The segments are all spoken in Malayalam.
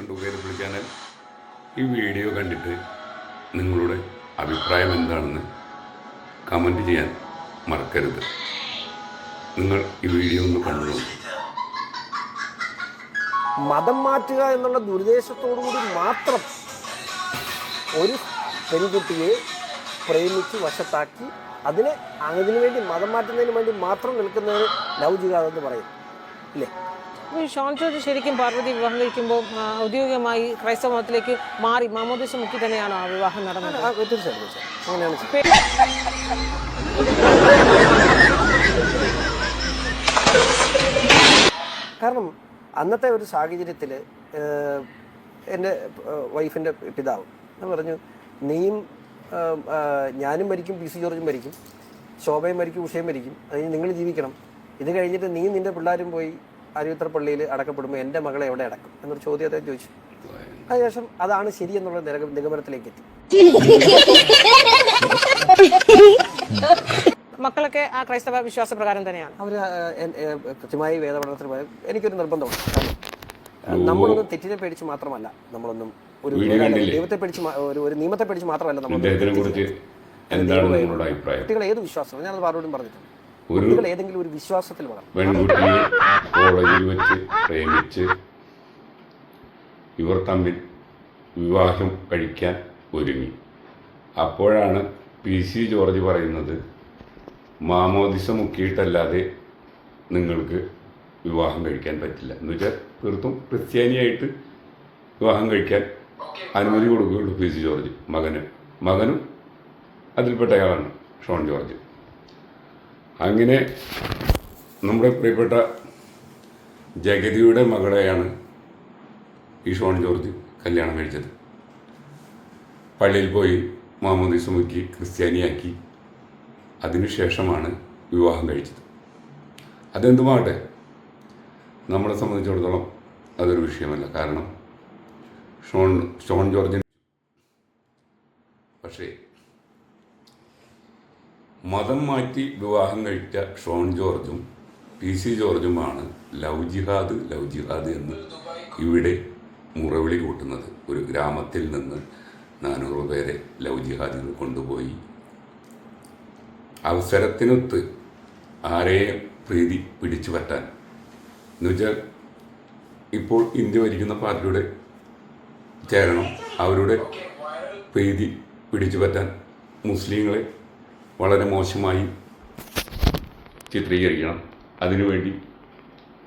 വെൽക്കം ടു കേരള ചാനൽ ഈ വീഡിയോ കണ്ടിട്ട് നിങ്ങളുടെ അഭിപ്രായം എന്താണെന്ന് കമന്റ് ചെയ്യാൻ മറക്കരുത്. നിങ്ങൾ ഈ വീഡിയോ ഒന്ന് കണ്ടു മതം മാറ്റുക എന്നുള്ള ദുരുദ്ദേശത്തോടു കൂടി മാത്രം ഒരു പെൺകുട്ടിയെ പ്രേമിച്ച് വശത്താക്കി അതിനെ അതിനു വേണ്ടി മതം മാറ്റുന്നതിന് വേണ്ടി മാത്രം നിൽക്കുന്നതിന് ജിഹാദ് എന്ന് പറയും. ഇല്ലേ? ഷോൺ ജോർജ് ശരിക്കും പാർവതി വിവാഹം കഴിക്കുമ്പോൾ ഔദ്യോഗികമായി ക്രൈസ്തവ മതത്തിലേക്ക് മാറി മാമോദിസ മുക്കി തന്നെയാണ് ആ വിവാഹം നടന്നത്. കാരണം അന്നത്തെ ഒരു സാഹചര്യത്തിൽ എന്റെ വൈഫിന്റെ പിതാവ് എന്ന് പറഞ്ഞു നീയും ഞാനും മരിക്കും പി. സി. ജോർജും മരിക്കും ശോഭയും മരിക്കും ഉഷയും മരിക്കും. അതിന് നിങ്ങൾ ജീവിക്കണം. ഇത് കഴിഞ്ഞിട്ട് നീ നിന്റെ പിള്ളേരും പോയി അരുവിത്ര പള്ളിയിൽ അടക്കപ്പെടുമ്പോൾ എന്റെ മകളെ എവിടെ അടക്കും എന്നൊരു ചോദ്യം അദ്ദേഹം ചോദിച്ചു. അതിനുശേഷം അതാണ് ശരി എന്നുള്ള നിഗ- നിഗമനത്തിലേക്ക് എത്തി. മക്കളൊക്കെ ആ ക്രൈസ്തവ വിശ്വാസ പ്രകാരം തന്നെയാണ്. അവർ കൃത്യമായി വേദപഠനത്തിന് പോയ എനിക്കൊരു നിർബന്ധമുണ്ട്. നമ്മളൊന്നും തെറ്റിനെ പേടിച്ച് മാത്രമല്ല നമ്മളൊന്നും ഒരു ദൈവത്തെ പേടിച്ച് ഒരു നിയമത്തെ പേടിച്ച് മാത്രമല്ല നമ്മൾ ഇദ്ദേഹത്തിനെ കുറിച്ച് എന്താണ് നിങ്ങളുടെ അഭിപ്രായം? കുട്ടികൾ ഏത് വിശ്വാസം ഞാൻ അത് പാറോടും പറഞ്ഞിട്ടുണ്ട് കുട്ടികൾ ഏതെങ്കിലും ഒരു വിശ്വാസത്തിൽ പെൺകുട്ടിയെ കോളേജിൽ വെച്ച് പ്രേമിച്ച് ഇവർ തമ്മിൽ വിവാഹം കഴിക്കാൻ ഒരുങ്ങി. അപ്പോഴാണ് പി സി ജോർജ് പറയുന്നത് മാമോദിസ മുക്കിയിട്ടല്ലാതെ നിങ്ങൾക്ക് വിവാഹം കഴിക്കാൻ പറ്റില്ല. എന്ന് വെച്ചാൽ തീർത്തും ക്രിസ്ത്യാനിയായിട്ട് വിവാഹം കഴിക്കാൻ അനുമതി കൊടുക്കുകയുള്ളൂ പി സി ജോർജ്. മകന് മകനും അതിൽപ്പെട്ടയാളാണ് ഷോൺ ജോർജ്. അങ്ങനെ നമ്മുടെ പ്രിയപ്പെട്ട ജഗതിയുടെ മകളെയാണ് ഈ ഷോൺ ജോർജ് കല്യാണം കഴിച്ചത്. പള്ളിയിൽ പോയി മുഹമ്മദ് മുക്കി ക്രിസ്ത്യാനിയാക്കി. അതിനുശേഷമാണ് വിവാഹം കഴിച്ചത്. അതെന്തുമാകട്ടെ നമ്മളെ സംബന്ധിച്ചിടത്തോളം അതൊരു വിഷയമല്ല. കാരണം ഷോൺ ഷോൺ ജോർജിന് പക്ഷേ മതം മാറ്റി വിവാഹം കഴിച്ച ഷോൺ ജോർജും പി സി ജോർജുമാണ് ലവ് ജിഹാദ് ലവ് ജിഹാദ് എന്ന് ഇവിടെ മുറവിളി കൂട്ടുന്നത്. ഒരു ഗ്രാമത്തിൽ നിന്ന് നാനൂറ് പേരെ ലവ് ജിഹാദിന് കൊണ്ടുപോയി. അവസരത്തിനൊത്ത് ആരെയും പ്രീതി പിടിച്ചു പറ്റാൻ? എന്നുവെച്ചാൽ ഇപ്പോൾ ഇന്ത്യ ഭരിക്കുന്ന പാർട്ടിയുടെ ചേരണം അവരുടെ പ്രീതി പിടിച്ചു പറ്റാൻ മുസ്ലിങ്ങളെ വളരെ മോശമായി ചിത്രീകരിക്കണം. അതിനുവേണ്ടി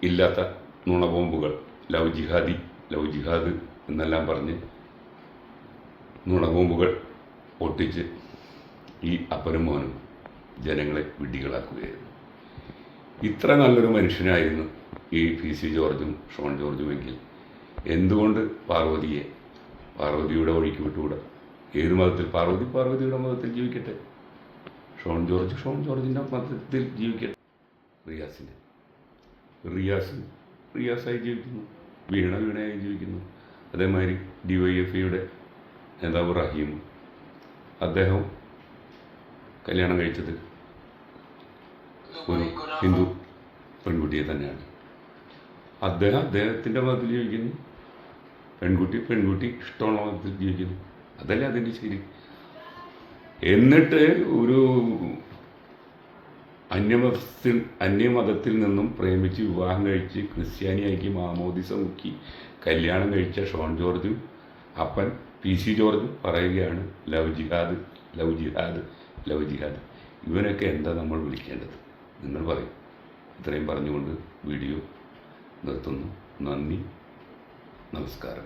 ഇല്ലാത്ത നുണബോംബുകൾ ലവ് ജിഹാദി ലവ് ജിഹാദ് എന്നെല്ലാം പറഞ്ഞ് നുണബോംബുകൾ പൊട്ടിച്ച് ഈ അപ്പനും മോനും ജനങ്ങളെ വിഡ്ഢികളാക്കുകയായിരുന്നു. ഇത്ര നല്ലൊരു മനുഷ്യനായിരുന്നു ഈ പി സി ജോർജും ഷോൺ ജോർജുമെങ്കിൽ എന്തുകൊണ്ട് പാർവതിയെ പാർവതിയുടെ വഴിക്ക് വിട്ടുകൂടാ? ഏത് മതത്തിൽ? പാർവതി പാർവതിയുടെ മതത്തിൽ ജീവിക്കട്ടെ. ഷോൺ ജോർജ് ഷോൺ ജോർജിന്റെ മതത്തിൽ ജീവിക്കട്ടെ. റിയാസിന്റെ റിയാസ് റിയാസായി ജീവിക്കുന്നു. വീണ വീണയായി ജീവിക്കുന്നു. അതേമാതിരി ഡി വൈ എഫ് ഐയുടെ നേതാവ് റഹീം. അദ്ദേഹം കല്യാണം കഴിച്ചത് ഒരു ഹിന്ദു പെൺകുട്ടിയെ തന്നെയാണ്. അദ്ദേഹം അദ്ദേഹത്തിന്റെ മതത്തിൽ ജീവിക്കുന്നു. പെൺകുട്ടി പെൺകുട്ടി ഇഷ്ടമുള്ള മതത്തിൽ ജീവിക്കുന്നു. അതല്ലേ അതിന്റെ ശരി. എന്നിട്ട് ഒരു അന്യമതത്തിൽ അന്യമതത്തിൽ നിന്നും പ്രേമിച്ച് വിവാഹം കഴിച്ച് ക്രിസ്ത്യാനിയാക്കി മാമോദിസ മുക്കി കല്യാണം കഴിച്ച ഷോൺ ജോർജ് അപ്പൻ പി സി ജോർജ് പറയുകയാണ് love jihad love jihad love jihad. ഇവനൊക്കെ എന്താ നമ്മൾ വിളിക്കേണ്ടത്? നിങ്ങൾ പറയും. ഇത്രയും പറഞ്ഞുകൊണ്ട് വീഡിയോ നിർത്തുന്നു. നന്ദി. നമസ്കാരം.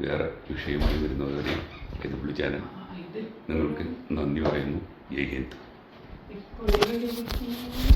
വേറെ വിഷയമായി വരുന്നവരെ ഇത് വിളിച്ചാൽ നിങ്ങൾക്ക് നന്ദി പറയുന്നു. ജയ് ഹിന്ദ്. えっと、いろい。